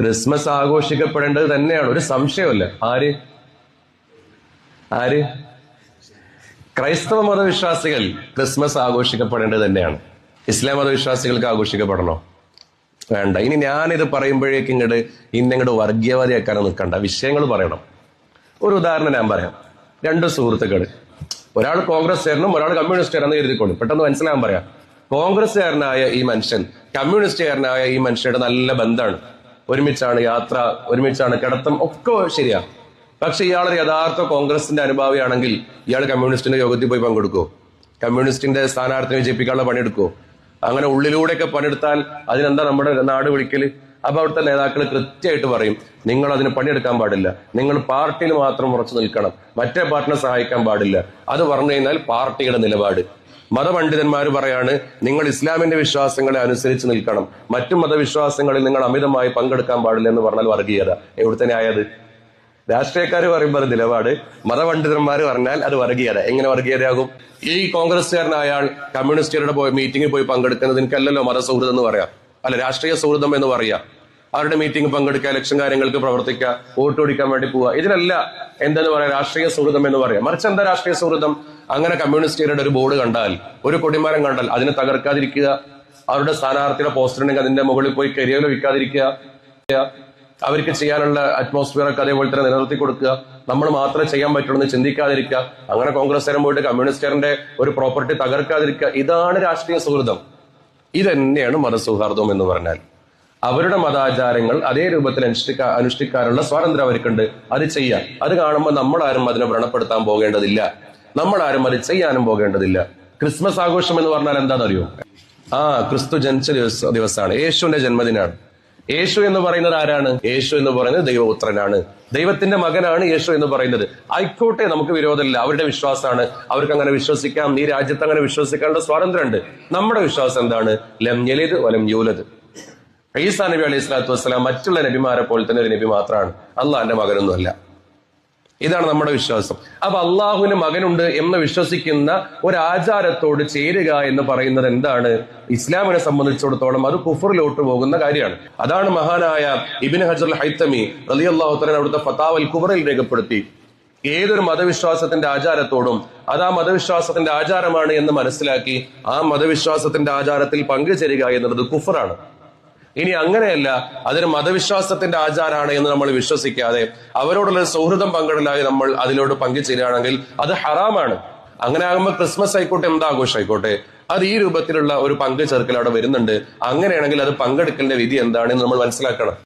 Christmas ആഘോഷിക്കപ്പെടേണ്ടത് തന്നെയാണ്. ഒരു സംശയമല്ല ആര്? ആര്? ക്രൈസ്തവ മതവിശ്വാസികൾ ക്രിസ്മസ് ആഘോഷിക്കപ്പെടേണ്ടത് തന്നെയാണ്. ഇസ്ലാം മതവിശ്വാസികൾക്ക് ആഘോഷിക്കപ്പെടണോ? വേണ്ട. ഇനി ഞാനിത് പറയുമ്പോഴേക്കും ഇങ്ങോട്ട് ഇന്നിങ്ങോട്ട് വർഗീയവാദിയാക്കാനോ നിൽക്കണ്ട. വിഷയങ്ങൾ പറയണം. ഒരു ഉദാഹരണം ഞാൻ പറയാം. രണ്ട് സുഹൃത്തുക്കൾ. ഒരാൾ കോൺഗ്രസ്സുകാരനും ഒരാൾ കമ്മ്യൂണിസ്റ്റുകാരെന്ന് എഴുതിക്കൊള്ളു പെട്ടെന്ന് മനസ്സിലാകാൻ പറയാം. കോൺഗ്രസ്സുകാരനായ ഈ മനുഷ്യൻ കമ്മ്യൂണിസ്റ്റുകാരനായ ഈ മനുഷ്യരുടെ നല്ല ബന്ധമാണ്. ഒരുമിച്ചാണ് യാത്ര ഒരുമിച്ചാണ് കിടത്തം ഒക്കെ ശരിയാ. പക്ഷെ ഇയാൾ ഒരു യഥാർത്ഥ കോൺഗ്രസിന്റെ അനുഭാവിയാണെങ്കിൽ ഇയാൾ കമ്മ്യൂണിസ്റ്റിന്റെ യോഗത്തിൽ പോയി പങ്കെടുക്കുമോ കമ്മ്യൂണിസ്റ്റിന്റെ സ്ഥാനാർത്ഥിനെ വിജയിപ്പിക്കാനുള്ള പണിയെടുക്കുമോ അങ്ങനെ ഉള്ളിലൂടെയൊക്കെ പണിയെടുത്താൽ അതിനെന്താ നമ്മുടെ നാട് വിളിക്കൽ? അപ്പൊ അവിടുത്തെ നേതാക്കൾ കൃത്യമായിട്ട് പറയും നിങ്ങൾ അതിന് പണിയെടുക്കാൻ പാടില്ല. നിങ്ങൾ പാർട്ടിയിൽ മാത്രം ഉറച്ചു നിൽക്കണം. മറ്റേ പാർട്ടിനെ സഹായിക്കാൻ പാടില്ല. അത് പറഞ്ഞു കഴിഞ്ഞാൽ പാർട്ടിയുടെ നിലപാട്. മതപണ്ഡിതന്മാർ പറയാണ് നിങ്ങൾ ഇസ്ലാമിന്റെ വിശ്വാസങ്ങളെ അനുസരിച്ച് നിൽക്കണം. മറ്റു മതവിശ്വാസങ്ങളിൽ നിങ്ങൾ അമിതമായി പങ്കെടുക്കാൻ പാടില്ല എന്ന് പറഞ്ഞാൽ വർഗീയത. എവിടുത്തെ ന്യായത് രാഷ്ട്രീയക്കാർ പറയുമ്പോൾ അത് നിലപാട്. മതപണ്ഡിതന്മാർ പറഞ്ഞാൽ അത് വർഗീയത. എങ്ങനെ വർഗീയതയാകും? ഈ കോൺഗ്രസ്സുകാരനായ ആൾ കമ്മ്യൂണിസ്റ്റുകാരുടെ മീറ്റിംഗിൽ പോയി പങ്കെടുക്കുന്നത് എനിക്കല്ലല്ലോ മതസൗഹൃദം എന്ന് പറയാം. അല്ല രാഷ്ട്രീയ സൗഹൃദം എന്ന് പറയാം. അവരുടെ മീറ്റിംഗ് പങ്കെടുക്കുക ഇലക്ഷൻ കാര്യങ്ങൾക്ക് പ്രവർത്തിക്കുക വോട്ട് ഓടിക്കാൻ വേണ്ടി പോവുക. ഇതിനല്ല എന്തെന്ന് പറയാം രാഷ്ട്രീയ സൗഹൃദം എന്ന് പറയാം. മറിച്ച് എന്താ രാഷ്ട്രീയ സൗഹൃദം അങ്ങനെ കമ്മ്യൂണിസ്റ്റുകാരുടെ ഒരു ബോർഡ് കണ്ടാൽ ഒരു കൊടിമരം കണ്ടാൽ അതിനെ തകർക്കാതിരിക്കുക അവരുടെ സ്ഥാനാർത്ഥിയുടെ പോസ്റ്റർ ഉണ്ടെങ്കിൽ അതിന്റെ മുകളിൽ പോയി കരിയർ വയ്ക്കാതിരിക്കുക അവർക്ക് ചെയ്യാനുള്ള അറ്റ്മോസ്ഫിയർ ഒക്കെ അതേപോലെ തന്നെ നിലനിർത്തി കൊടുക്കുക. നമ്മൾ മാത്രമേ ചെയ്യാൻ പറ്റുള്ളൂ എന്ന് ചിന്തിക്കാതിരിക്കുക. അങ്ങനെ കോൺഗ്രസ്സുകാരൻ പോയിട്ട് കമ്മ്യൂണിസ്റ്റുകാരന്റെ ഒരു പ്രോപ്പർട്ടി തകർക്കാതിരിക്കുക. ഇതാണ് രാഷ്ട്രീയ സൗഹൃദം ഇതന്നെയാണ് മതസൗഹാർദ്ദം എന്ന് പറഞ്ഞാൽ. അവരുടെ മതാചാരങ്ങൾ അതേ രൂപത്തിൽ അനുഷ്ഠിക്കാ അനുഷ്ഠിക്കാനുള്ള സ്വാതന്ത്ര്യം അവർക്കുണ്ട്. അത് ചെയ്യാം അത് കാണുമ്പോൾ നമ്മൾ ആരും അതിനെ വ്രണപ്പെടുത്താൻ പോകേണ്ടതില്ല. നമ്മൾ ആരും അത് ചെയ്യാനും പോകേണ്ടതില്ല. ക്രിസ്മസ് ആഘോഷം എന്ന് പറഞ്ഞാൽ എന്താണെന്നറിയോ? ആ ക്രിസ്തു ജനിച്ച ദിവസ ദിവസമാണ്. യേശുവിന്റെ ജന്മദിനാണ് യേശു എന്ന് പറയുന്നത് ആരാണ്? യേശു എന്ന് പറയുന്നത് ദൈവപുത്രനാണ്. ദൈവത്തിന്റെ മകനാണ് യേശു എന്ന് പറയുന്നത്. ആയിക്കോട്ടെ നമുക്ക് വിരോധമില്ല. അവരുടെ വിശ്വാസമാണ്. അവർക്ക് അങ്ങനെ വിശ്വസിക്കാം. ഈ രാജ്യത്ത് അങ്ങനെ വിശ്വസിക്കാനുള്ള സ്വാതന്ത്ര്യമുണ്ട്. നമ്മുടെ വിശ്വാസം എന്താണ്? ലം യലിദ് വലം യൂലത് ഈസാ നബി അലൈഹി സ്വലാത്തു വസ്സലാം മറ്റുള്ള നബിമാരെ പോലെ തന്നെ ഒരു നബി മാത്രമാണ് അള്ളാഹിന്റെ മകനൊന്നുമല്ല. ഇതാണ് നമ്മുടെ വിശ്വാസം. അപ്പൊ അള്ളാഹുവിന് മകനുണ്ട് എന്ന് വിശ്വസിക്കുന്ന ഒരു ആചാരത്തോട് ചേരുക എന്ന് പറയുന്നത് എന്താണ്? ഇസ്ലാമിനെ സംബന്ധിച്ചിടത്തോളം അത് കുഫറിലോട്ട് പോകുന്ന കാര്യമാണ്. അതാണ് മഹാനായ ഇബിൻ ഹജർ ഹൈത്തമി റലി അള്ളാഹുത്തരൻ അവിടുത്തെ ഫത്താവൽ കുഫറിൽ രേഖപ്പെടുത്തി. ഏതൊരു മതവിശ്വാസത്തിന്റെ ആചാരത്തോടും അത് ആ മതവിശ്വാസത്തിന്റെ ആചാരമാണ് എന്ന് മനസ്സിലാക്കി ആ മതവിശ്വാസത്തിന്റെ ആചാരത്തിൽ പങ്കുചേരുക എന്നുള്ളത് കുഫറാണ്. ഇനി അങ്ങനെയല്ല അതൊരു മതവിശ്വാസത്തിന്റെ ആചാരമാണ് എന്ന് നമ്മൾ വിശ്വസിക്കാതെ അവരോടുള്ള സൗഹൃദം പങ്കിടലായി നമ്മൾ അതിലോട് പങ്കുചേരുകയാണെങ്കിൽ അത് ഹറാമാണ്. അങ്ങനെ ആകുമ്പോൾ ക്രിസ്മസ് ആയിക്കോട്ടെ എന്താ ആഘോഷം ആയിക്കോട്ടെ അത് ഈ രൂപത്തിലുള്ള ഒരു പങ്ക് ചേർക്കൽ അവിടെ വരുന്നുണ്ട്. അങ്ങനെയാണെങ്കിൽ അത് പങ്കെടുക്കലിന്റെ വിധി എന്താണെന്ന് നമ്മൾ മനസ്സിലാക്കണം.